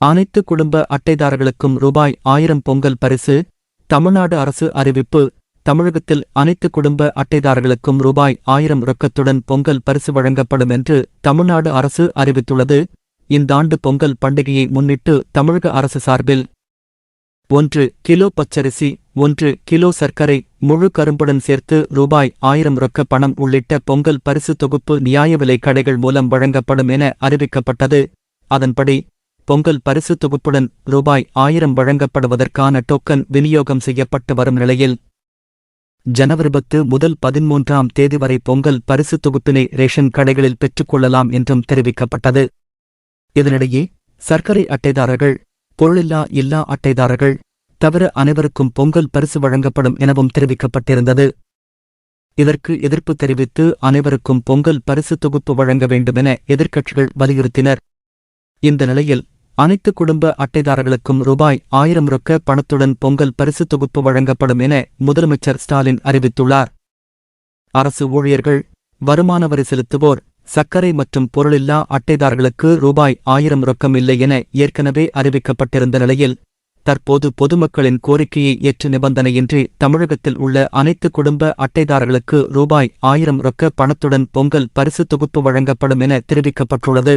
அனைத்து குடும்ப அட்டைதாரர்களுக்கும் ரூபாய் ஆயிரம் பொங்கல் பரிசு தமிழ்நாடு அரசு அறிவிப்பு தமிழகத்தில் அனைத்து குடும்ப அட்டைதாரர்களுக்கும் ரூபாய் ஆயிரம் ரொக்கத்துடன் பொங்கல் பரிசு வழங்கப்படும் என்று தமிழ்நாடு அரசு அறிவித்துள்ளது. இந்தாண்டு பொங்கல் பண்டிகையை முன்னிட்டு தமிழக அரசு சார்பில் ஒன்று கிலோ பச்சரிசி ஒன்று கிலோ சர்க்கரை முழு கரும்புடன் சேர்த்து ரூபாய் ஆயிரம் ரொக்க பணம் உள்ளிட்ட பொங்கல் பரிசு தொகுப்பு நியாய விலை கடைகள் மூலம் வழங்கப்படும் என அறிவிக்கப்பட்டது. அதன்படி பொங்கல் பரிசு தொகுப்புடன் ரூபாய் ஆயிரம் வழங்கப்படுவதற்கான டோக்கன் விநியோகம் செய்யப்பட்டு வரும் நிலையில் ஜனவரி பத்து முதல் பதிமூன்றாம் தேதி வரை பொங்கல் பரிசு தொகுப்பினை ரேஷன் கடைகளில் பெற்றுக்கொள்ளலாம் என்றும் தெரிவிக்கப்பட்டது. இதனிடையே சர்க்கரை அட்டைதாரர்கள் பொருளில்லா இல்லா அட்டைதாரர்கள் தவிர அனைவருக்கும் பொங்கல் பரிசு வழங்கப்படும் எனவும் தெரிவிக்கப்பட்டிருந்தது. இதற்கு எதிர்ப்பு தெரிவித்து அனைவருக்கும் பொங்கல் பரிசு தொகுப்பு வழங்க வேண்டுமென எதிர்க்கட்சிகள் வலியுறுத்தினர். இந்த நிலையில் அனைத்து குடும்ப அட்டைதாரர்களுக்கும் ரூபாய் ஆயிரம் ரொக்க பணத்துடன் பொங்கல் பரிசு தொகுப்பு வழங்கப்படும் என முதலமைச்சர் ஸ்டாலின் அறிவித்துள்ளார். அரசு ஊழியர்கள் வருமான வரி செலுத்துவோர் சர்க்கரை மற்றும் பொருளில்லா அட்டைதாரர்களுக்கு ரூபாய் ஆயிரம் ரொக்கம் இல்லை என ஏற்கனவே அறிவிக்கப்பட்டிருந்த நிலையில் தற்போது பொதுமக்களின் கோரிக்கையை ஏற்று நிபந்தனையின்றி தமிழகத்தில் உள்ள அனைத்து குடும்ப அட்டைதாரர்களுக்கு ரூபாய் ஆயிரம் ரொக்க பணத்துடன் பொங்கல் பரிசு தொகுப்பு வழங்கப்படும் என தெரிவிக்கப்பட்டுள்ளது.